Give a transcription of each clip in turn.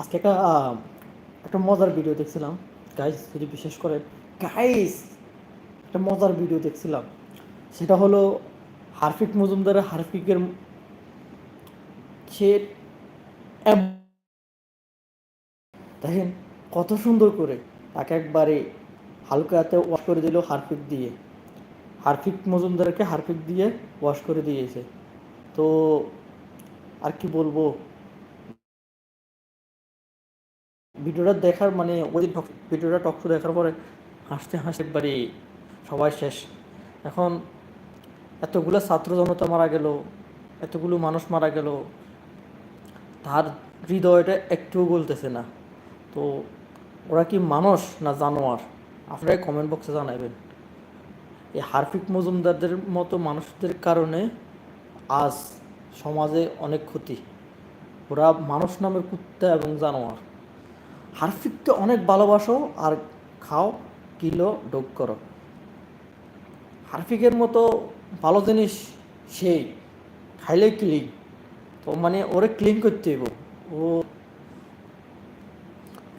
আজকে একটা একটা মজার ভিডিও দেখছিলাম। গাইস যদি বিশেষ করে গাইস একটা মজার ভিডিও দেখছিলাম। সেটা হলো হারফিক মজুমদারের হারফিকের সে দেখেন কত সুন্দর করে তাকে একবারে হালকাতে ওয়াশ করে দিল হারফিক দিয়ে। হারফিক মজুমদারকে হারফিক দিয়ে ওয়াশ করে দিয়েছে। তো আর কি বলব? ভিডিওটা দেখার মানে ওই ভিডিওটা টক শো দেখার পরে হাসতে হাসতে একবারে সবাই শেষ। এখন এতগুলো ছাত্র জনতা মারা গেল, এতগুলো মানুষ মারা গেল, তার হৃদয়টা একটুও বলতেছে না। তো ওরা কি মানুষ না জানোয়ার? আপনারা কমেন্ট বক্সে জানাবেন। এই হারফিক মজুমদারদের মতো মানুষদের কারণে আজ সমাজে অনেক ক্ষতি। ওরা মানুষ নামের কুত্তা এবং জানোয়ার। হারফিককে অনেক ভালোবাসো আর খাও, কিলো, ডোক করো। হারফিকের মতো ভালো জিনিস সেই খাইলে ক্লিন তো মানে ওরে ক্লিন করতে হইব। ও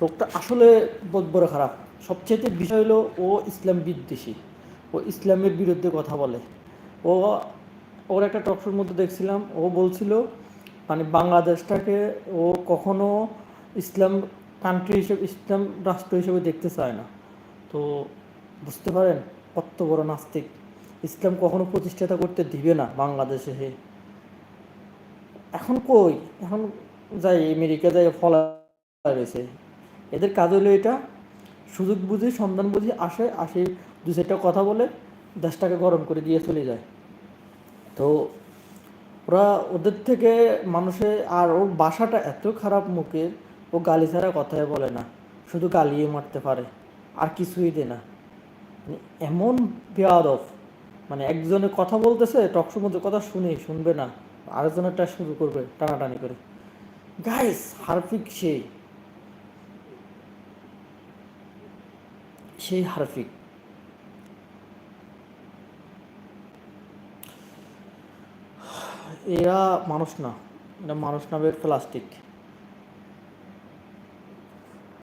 লোকটা আসলে বহুত বড় খারাপ। সবচেয়ে বিষয় হলো ও ইসলাম বিদ্বেষী। ও ইসলামের বিরুদ্ধে কথা বলে। ও ওর একটা টকশোর মধ্যে দেখছিলাম, ও বলছিল মানে বাংলাদেশটাকে ও কখনো ইসলাম কান্ট্রি হিসেবে, ইসলাম রাষ্ট্র হিসেবে দেখতে চায় না। তো বুঝতে পারেন কত বড় নাস্তিক। ইসলাম কখনো প্রতিষ্ঠাতা করতে দিবে না বাংলাদেশে হে। এখন কই? এখন যাই, আমেরিকা যাই ফলা রয়েছে। এদের কাজ হলো এটা, সুযোগ বুঝি, সন্ধান বুঝি আসে আসে দু চারটা কথা বলে, দেশটাকে গরম করে দিয়ে চলে যায়। তো ওরা ওদের থেকে মানুষের আর ওর বাসাটা এত খারাপ মুখের ও গালি ছাড়া কথাই বলে না, শুধু গালিয়ে মারতে পারে, আর কিছুই দে না। মানে এমন বেয়াদব মানে একজনের কথা বলতেছে টকশোর মধ্যে কথা শুনে, শুনবে না, আরেকজনেরটা শুরু করবে, টানাটানি করে। গাইস হারফিক সেই। সেই হারফিক। এরা মানুষ না এটা মানুষ নামের প্লাস্টিক।